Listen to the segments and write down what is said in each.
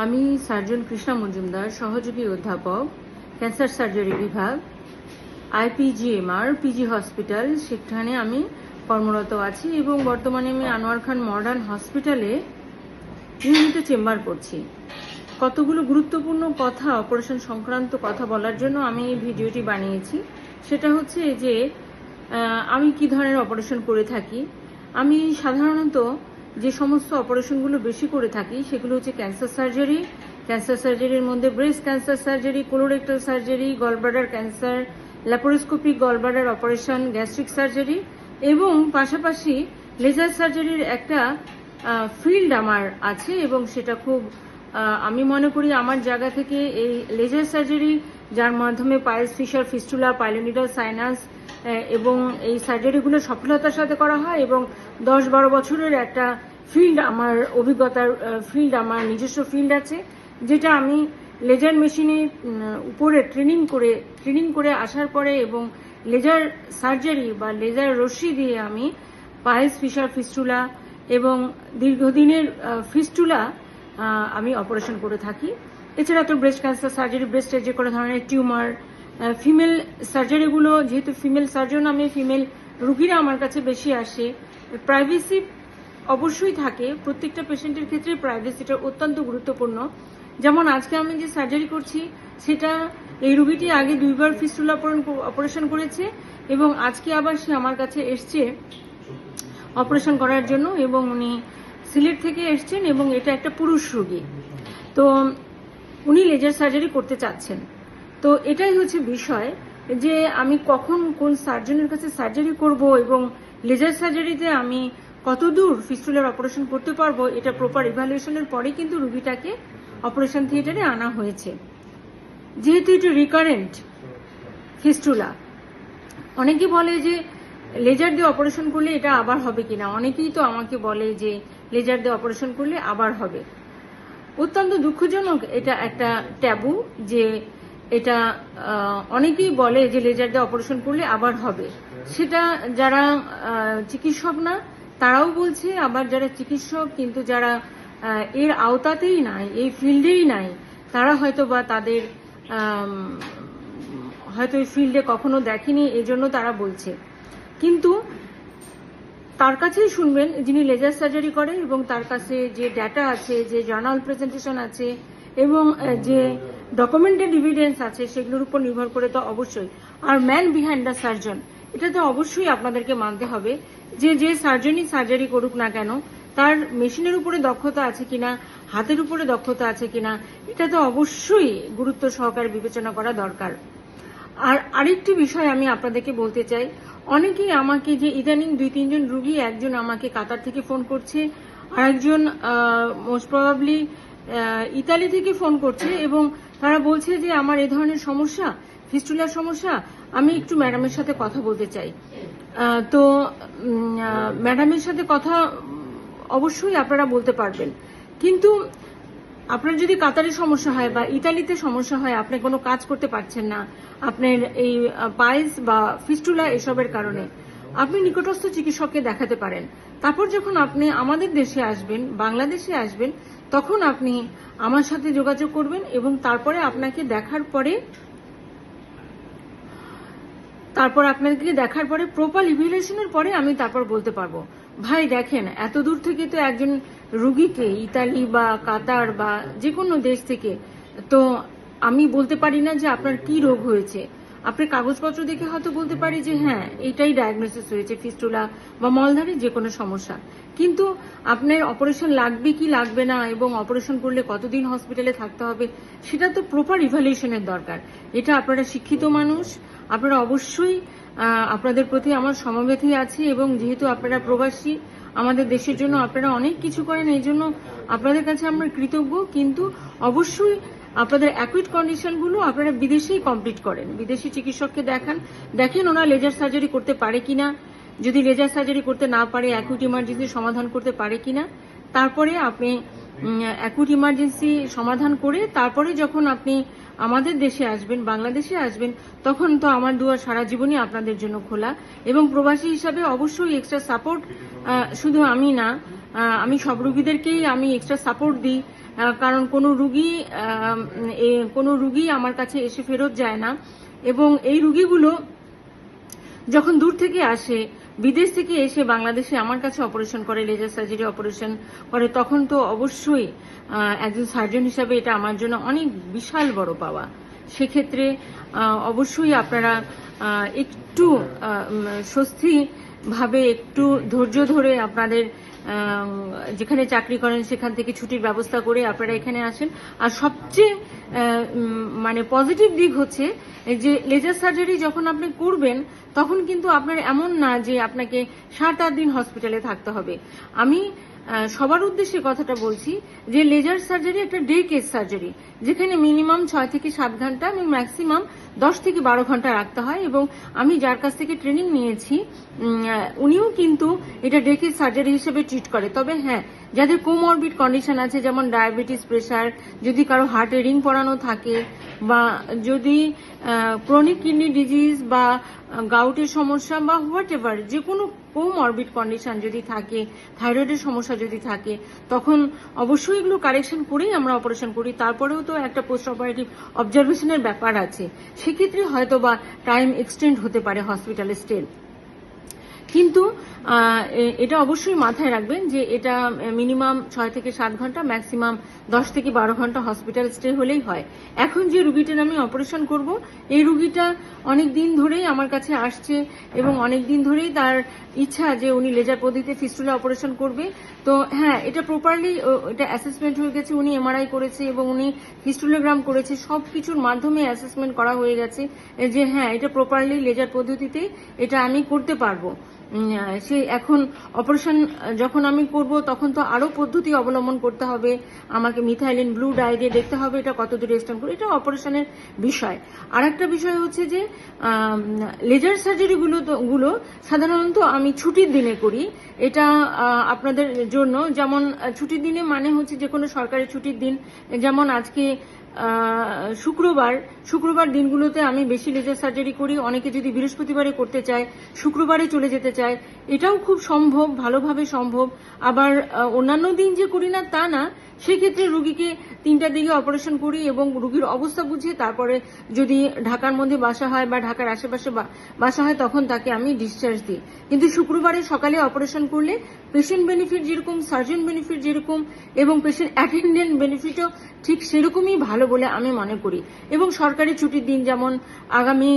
আমি সার্জন কৃষ্ণা মজুমদার, সহযোগী অধ্যাপক, ক্যান্সার সার্জারি বিভাগ, আইপিজিএমআর, পিজি হসপিটাল। সেখানে আমি কর্মরত আছি এবং বর্তমানে আমি আনোয়ার খান মডার্ন হসপিটালে নিয়মিত চেম্বার করছি। কতগুলো গুরুত্বপূর্ণ কথা, অপারেশন সংক্রান্ত কথা বলার জন্য আমি এই ভিডিওটি বানিয়েছি। সেটা হচ্ছে যে আমি কি ধরনের অপারেশন করে থাকি? আমি সাধারণত যে সমস্ত অপারেশনগুলো বেশি করে থাকি, সেগুলো হচ্ছে ক্যান্সার সার্জারি, ক্যান্সার সার্জারির মধ্যে breast cancer surgery colorectal surgery gallbladder cancer laparoscopic gallbladder operation gastric surgery এবং পাশাপাশি লেজার সার্জারির একটা ফিল্ড আমার আছে এবং সেটা খুব আমি মনে করি আমার জায়গা থেকে এই লেজার সার্জারি যার মাধ্যমে piles fissure fistula pilonidal sinus এবং এই সার্জারিগুলো সফলতার সাথে করা হয় এবং দশ বারো বছরের একটা ফিল্ড আমার অভিজ্ঞতার ফিল্ড আমার নিজস্ব ফিল্ড আছে, যেটা আমি লেজার মেশিনে উপরে ট্রেনিং করে ট্রেনিং করে আসার পরে এবং লেজার সার্জারি বা লেজার রশ্মি দিয়ে আমি পায়েস, ফিশার ফিস্টুলা এবং দীর্ঘদিনের ফিস্টুলা আমি অপারেশন করে থাকি। এছাড়া তো ব্রেস্ট ক্যান্সার সার্জারি ব্রেস্টের যে কোনো ধরনের টিউমার ফিমেল সার্জারিগুলো যেহেতু ফিমেল সার্জন আমি ফিমেল রুগীরা আমার কাছে বেশি আসে। প্রাইভেসি অবশ্যই থাকে, প্রত্যেকটা পেশেন্টের ক্ষেত্রে প্রাইভেসিটা অত্যন্ত গুরুত্বপূর্ণ। যেমন আজকে আমি যে সার্জারি করছি, সেটা এই রুগীটি আগে দুইবার ফিস্টুলা অপারেশন করেছে এবং আজকে আবার সে আমার কাছে এসছে অপারেশন করার জন্য এবং উনি সিলেট থেকে এসছেন এবং এটা একটা পুরুষ রুগী। তো উনি লেজার সার্জারি করতে চাচ্ছেন। তো এটাই হচ্ছে বিষয় যে আমি কখন কোন সার্জনের কাছে সার্জারি করব এবং লেজার সার্জারিতে আমি কতদূর ফিস্টুলার অপারেশন করতে পারব, এটা প্রপার ইভ্যালুয়েশনের পরে কিন্তু রুগীটাকে অপারেশন থিয়েটারে আনা হয়েছে। যেহেতু এটা রিকারেন্ট ফিস্টুলা অনেকে বলে যে লেজার দিয়ে অপারেশন করলে এটা আবার হবে কিনা? অনেকেই তো আমাকে বলে যে লেজার দিয়ে অপারেশন করলে আবার হবে। অত্যন্ত দুঃখজনক এটা একটা ট্যাবু যে এটা অনেকেই বলে যে লেজার দিয়ে অপারেশন করলে আবার হবে। সেটা যারা চিকিৎসক না, তারাও বলছে, আবার যারা চিকিৎসক কিন্তু যারা এর আওতাতেই নাই, এই ফিল্ডেই নাই, তারা হয়তো বা তাদের হয়তো এই ফিল্ডে কখনো দেখেনি এই জন্য তারা বলছে। কিন্তু তার কাছেই শুনবেন যিনি লেজার সার্জারি করেন এবং তার কাছে যে ডেটা আছে, যে জার্নাল প্রেজেন্টেশন আছে এবং যে ডকুমেন্টেড এভিডেন্স আছে সেগুলোর উপর নির্ভর করে তো অবশ্যই। আর ম্যান বিহাইন্ড দ্য সার্জন এটা তো অবশ্যই আপনাদেরকে মানতে হবে যে যে সার্জনই সার্জারি করুক না কেন, তার মেশিনের উপরে দক্ষতা আছে কিনা, হাতের উপরে দক্ষতা আছে কিনা, এটা তো অবশ্যই গুরুত্ব সহকারে বিবেচনা করা দরকার। আর আরেকটি বিষয় আমি আপনাদেরকে বলতে চাই, অনেকেই আমাকে যে ইদানিং দুই, তিনজন রুগী, একজন আমাকে কাতার থেকে ফোন করছে আর একজন মোস্ট প্রবাবলি ইতালি থেকে ফোন করছে এবং তারা বলছে যে আমার এ ধরনের সমস্যা, ফিস্টুলার সমস্যা, আমি একটু ম্যাডামের সাথে কথা বলতে চাই। তো ম্যাডামের সাথে কথা অবশ্যই আপনারা বলতে পারবেন। কিন্তু আপনার যদি কাতারে সমস্যা হয় বা ইতালিতে সমস্যা হয়, আপনি কোনো কাজ করতে পারছেন না, আপনার এই পায়েস বা ফিস্টুলা এসবের কারণে। আপনি নিকটস্থ চিকিৎসককে দেখাতে পারেন। তারপর যখন আপনি আমাদের দেশে আসবেন, বাংলাদেশে আসবেন, তখন আপনি আমার সাথে যোগাযোগ করবেন এবং তারপরে আপনাকে দেখার পরে, তারপর আপনাকে দেখার পরে প্রপার ইভ্যালুয়েশনের পরে আমি তারপর বলতে পারব। ভাই, দেখেন, এত দূর থেকে তো একজন রুগীকে ইতালি বা কাতার বা যে কোনো দেশ থেকে, তো আমি বলতে পারি না যে আপনার কি রোগ হয়েছে। আপনার কাগজপত্র দেখে হয়তো বলতে পারি যে হ্যাঁ এটাই ডায়াগনোসিস হয়েছে ফিস্টুলা বা মলধারী যে কোনো সমস্যা। কিন্তু আপনার অপারেশন লাগবে কি লাগবে না এবং অপারেশন করলে কতদিন হসপিটালে থাকতে হবে, সেটা তো প্রপার ইভ্যালুয়েশনের দরকার। এটা আপনারা শিক্ষিত মানুষ, আপনারা অবশ্যই আপনাদের প্রতি আমার সমবেথী আছে এবং যেহেতু আপনারা প্রবাসী, আমাদের দেশের জন্য আপনারা অনেক কিছু করেন এই জন্য আপনাদের কাছে আমরা কৃতজ্ঞ। কিন্তু অবশ্যই আপনাদের অ্যাকুইট কন্ডিশনগুলো আপনারা বিদেশেই কমপ্লিট করেন। বিদেশি চিকিৎসককে দেখান। দেখেন ওরা লেজার সার্জারি করতে পারে কিনা। যদি লেজার সার্জারি করতে না পারে অ্যাকুইট ইমার্জেন্সি সমাধান করতে পারে কিনা। তারপরে আপনি অ্যাকুইট ইমার্জেন্সি সমাধান করে তারপরে যখন আপনি আমাদের দেশে আসবেন, বাংলাদেশে আসবেন, তখন তো আমার দুয়ার সারা জীবনই আপনাদের জন্য খোলা। এবং প্রবাসী হিসাবে অবশ্যই এক্সট্রা সাপোর্ট শুধু আমি না আমি সব রুগীদেরকেই আমি এক্সট্রা সাপোর্ট দিই কারণ কোনো রুগী কোনো রুগী আমার কাছে এসে ফেরত যায় না। এবং এই রুগীগুলো যখন দূর থেকে আসে বিদেশ থেকে এসে বাংলাদেশে আমার কাছে অপারেশন করে লেজার সার্জারি অপারেশন করে তখন তো অবশ্যই একজন সার্জন হিসাবে এটা আমার জন্য অনেক বিশাল বড় পাওয়া। সেক্ষেত্রে অবশ্যই আপনারা একটু আহ, উম, স্বস্তি ভাবে একটু ধৈর্য ধরে আপনাদের যেখানে চাকরি করেন, সেখান থেকে ছুটির ব্যবস্থা করে আপনারা এখানে আসেন। আর সবচেয়ে মানে পজিটিভ দিক হচ্ছে যে লেজার সার্জারি যখন আপনি করবেন, তখন কিন্তু আপনার এমন না যে আপনাকে সাত আট দিন হসপিটালে থাকতে হবে। আমি সবার উদ্দেশ্যে কথাটা বলছি যে লেজার সার্জারি একটা ডে কেস সার্জারি, যেখানে মিনিমাম ছয় থেকে সাত ঘণ্টা এবং ম্যাক্সিমাম দশ থেকে বারো ঘণ্টা রাখতে হয় এবং আমি যার কাছ থেকে ট্রেনিং নিয়েছি উনিও কিন্তু এটা ডে কেস সার্জারি হিসেবে ট্রিট করে। তবে হ্যাঁ যাদের কোমরবিড কন্ডিশন আছে, যেমন ডায়াবেটিস প্রেশার, যদি কারও হার্টে রিং পড়ানো থাকে বা যদি ক্রনিক কিডনি ডিজিজ বা গাউটের সমস্যা বা হোয়াট এভার যে কোনো কোমরবিড কন্ডিশন যদি থাকে, থাইরয়েডের সমস্যা যদি থাকে, তখন অবশ্যই এগুলো কারেকশন করেই আমরা অপারেশন করি। তারপরেও তো একটা পোস্ট অপারেটিভ অবজারভেশনের ব্যাপার আছে। সেক্ষেত্রে হয়তো বা টাইম এক্সটেন্ড হতে পারে হসপিটালে স্টে কিন্তু এটা অবশ্যই মাথায় রাখবেন যে এটা মিনিমাম ছয় থেকে সাত ঘণ্টা, ম্যাক্সিমাম দশ থেকে বারো ঘণ্টা হসপিটাল স্টে হলেই হয়। এখন যে রুগীটার আমি অপারেশন করব, এই রুগীটা অনেক দিন ধরেই আমার কাছে আসছে এবং অনেক দিন ধরেই তার ইচ্ছা যে উনি লেজার পদ্ধতিতে ফিস্টুলা অপারেশন করবে। তো হ্যাঁ এটা প্রপারলি এটা অ্যাসেসমেন্ট হয়ে গেছে, উনি এমআরআই করেছে এবং উনি হিস্টোলোগ্রাম করেছে সব কিছুর মাধ্যমে অ্যাসেসমেন্ট করা হয়ে গেছে যে হ্যাঁ এটা প্রপারলি লেজার পদ্ধতিতে এটা আমি করতে পারব। সে এখন অপারেশন যখন আমি করব, তখন তো আরও পদ্ধতি অবলম্বন করতে হবে। আমাকে মিথাইলিন ব্লু ডাই দিয়ে দেখতে হবে এটা কত দূরে স্ট্যান্ড করে। এটা অপারেশনের বিষয়। আর একটা বিষয় হচ্ছে যে লেজার সার্জারি গুলো সাধারণত আমি ছুটির দিনে করি। এটা আপনাদের জন্য। যেমন ছুটির দিনে মানে হচ্ছে যে কোনো সরকারি ছুটির দিন। যেমন আজকে শুক্রবার শুক্রবার দিনগুলোতে আমি বেশি লেজার সার্জারি করি, অনেকে যদি বৃহস্পতিবারে করতে চায়, শুক্রবারে চলে যেতে চায়, এটাও খুব সম্ভব, ভালোভাবে সম্ভব। আবার অন্যান্য দিন যে করি না তা না, সেক্ষেত্রে রুগীকে তিনটার দিকে অপারেশন করি এবং রুগীর অবস্থা বুঝে তারপরে যদি ঢাকার মধ্যে বাসা হয় বা ঢাকার আশেপাশে বাসা হয় তখন তাকে আমি ডিসচার্জ দিই। কিন্তু শুক্রবারে সকালে অপারেশন করলে পেশেন্ট বেনিফিট যেরকম সার্জন বেনিফিট যেরকম এবং পেশেন্ট অ্যাটেন্ডেন্ট বেনিফিটও ঠিক সেরকমই ভালো বলে আমি মনে করি। এবং সরকারি ছুটির দিন যেমন আগামী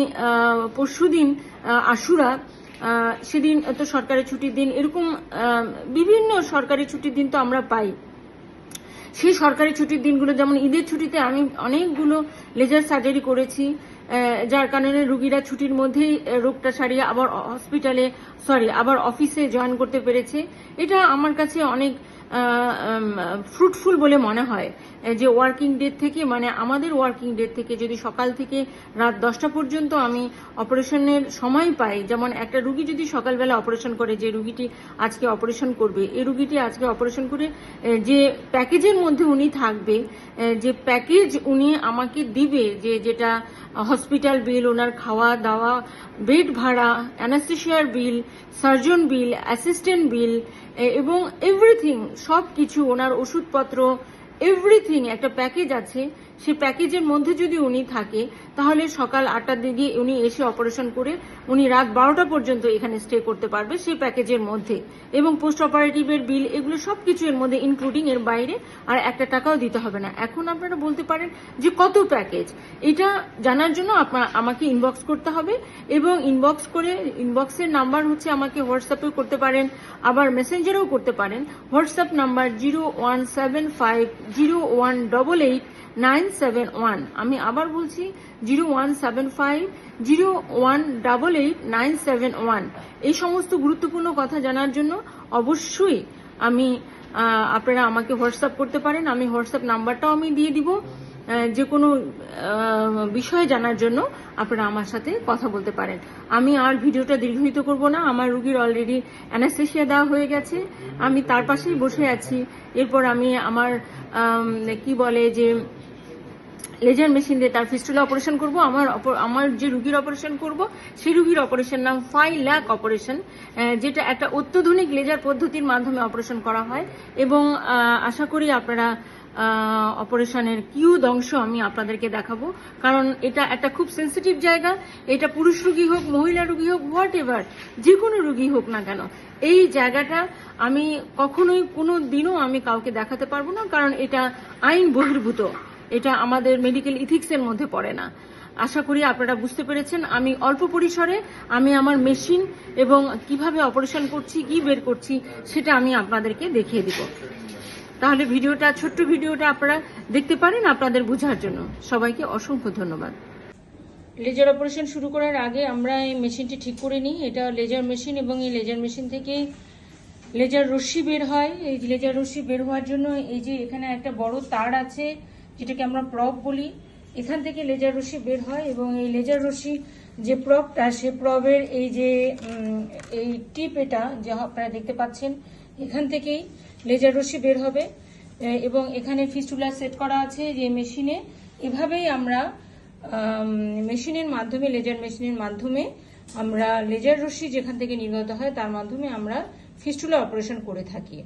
পরশু দিন আশুরা সেদিন তো সরকারি ছুটির দিন, এরকম বিভিন্ন সরকারি ছুটির দিন তো আমরা পাই। সেই সরকারি ছুটির দিনগুলো যেমন ঈদের ছুটিতে আমি অনেকগুলো লেজার সার্জারি করেছি যার কারণে রুগীরা ছুটির মধ্যেই রোগটা সারিয়ে আবার হসপিটালে, সরি, আবার অফিসে জয়েন করতে পেরেছে। এটা আমার কাছে অনেক ফ্রুটফুল বলে মনে হয়। যে ওয়ার্কিং ডে থেকে মানে আমাদের ওয়ার্কিং ডে থেকে যদি সকাল থেকে রাত দশটা পর্যন্ত আমি অপারেশনের সময় পাই, যেমন একটা রুগী যদি সকালবেলা অপারেশন করে, যে রুগীটি আজকে অপারেশন করবে, এই রুগীটি আজকে অপারেশন করে যে প্যাকেজের মধ্যে উনি থাকবে যে প্যাকেজ উনি আমাকে দিবে, যে যেটা হসপিটাল বিল ওনার খাওয়া দাওয়া বেড ভাড়া অ্যানাস্থেশিয়ার বিল সার্জন বিল অ্যাসিস্ট্যান্ট বিল এবং এভরিথিং সব কিছু ওনার ওষুধপত্র এভরিথিং একটা প্যাকেজ আছে। সে প্যাকেজের মধ্যে যদি উনি থাকে তাহলে সকাল আটটার দিকে উনি এসে অপারেশন করে উনি রাত বারোটা পর্যন্ত এখানে স্টে করতে পারবে সেই প্যাকেজের মধ্যে। এবং পোস্ট অপারেটিভের বিল এগুলো সব কিছু এর মধ্যে ইনক্লুডিং এর বাইরে আর একটা টাকাও দিতে হবে না। এখন আপনারা বলতে পারেন যে কত প্যাকেজ এটা জানার জন্য আপনার আমাকে ইনবক্স করতে হবে এবং ইনবক্স করে ইনবক্সের নাম্বার হচ্ছে আমাকে হোয়াটসঅ্যাপেও করতে পারেন, আবার মেসেঞ্জারেও করতে পারেন। WhatsApp number zero one seven five zero one double eight nine seven one আমি আবার বলছি zero one seven five zero one double eight nine seven one. এই সমস্ত গুরুত্বপূর্ণ কথা জানার জন্য অবশ্যই আমি আপনারা আমাকে হোয়াটসঅ্যাপ করতে পারেন। আমি হোয়াটসঅ্যাপ নাম্বারটাও আমি দিয়ে দিব। যে কোনো বিষয়ে জানার জন্য আপনারা আমার সাথে কথা বলতে পারেন। আমি আর ভিডিওটা দীর্ঘায়িত করব না। আমার রুগীর অলরেডি অ্যানাস্থেশিয়া দেওয়া হয়ে গেছে। আমি তার পাশেই বসে আছি। এরপর আমি আমার আম, কি বলে যে লেজার মেশিন দিয়ে তার ফিস্টুলা অপারেশন করব, আমার আমার যে রুগীর অপারেশন করব, সেই রুগীর অপারেশন নাম ফাইভ ল্যাক অপারেশন যেটা একটা অত্যাধুনিক লেজার পদ্ধতির মাধ্যমে অপারেশন করা হয়। এবং আশা করি আপনারা অপারেশনের কিউদ অংশ আমি আপনাদেরকে দেখাবো। কারণ এটা একটা খুব সেন্সিটিভ জায়গা। এটা পুরুষ রুগী হোক, মহিলা রুগী হোক হোয়াট এভার যে কোনো রুগী হোক না কেন, এই জায়গাটা আমি কখনোই কোনো দিনও আমি কাউকে দেখাতে পারব না। কারণ এটা আইন বহির্ভূত। এটা আমাদের মেডিকেল ইথিক্সের মধ্যে পড়ে না। আশা করি আপনারা বুঝতে পেরেছেন। আমি অল্প পরিসরে আমি আমার মেশিন এবং কীভাবে অপারেশন করছি, কি বের করছি, সেটা আমি আপনাদেরকে দেখিয়ে দিব। তাহলে ভিডিওটা, ছোট্ট ভিডিওটা আপনারা দেখতে পারেন আপনাদের বোঝার জন্য। সবাইকে অসংখ্য ধন্যবাদ। লেজার অপারেশন শুরু করার আগে আমরা এই মেশিনটি ঠিক করে নিই। এটা লেজার মেশিন এবং এই লেজার মেশিন থেকে লেজার রশ্মি বের হয়। এই লেজার রশ্মি বের হওয়ার জন্য এই যে এখানে একটা বড় তার আছে যেটাকে আমরা প্রব বলি, এখান থেকে লেজার রশ্মি বের হয় এবং এই লেজার রশ্মি যে প্রবটা সে প্রবের এই যে এই টিপ এটা, যে আপনারা দেখতে পাচ্ছেন, এখান থেকেই লেজার রশ্মি বের হবে। এবং এখানে ফিস্টুলা সেট করা আছে যে মেশিনে এভাবেই আমরা মেশিনের মাধ্যমে লেজার মেশিনের মাধ্যমে আমরা লেজার রশ্মি যেখান থেকে নির্গত হয়, তার মাধ্যমে আমরা ফিস্টুলা অপারেশন করে থাকি।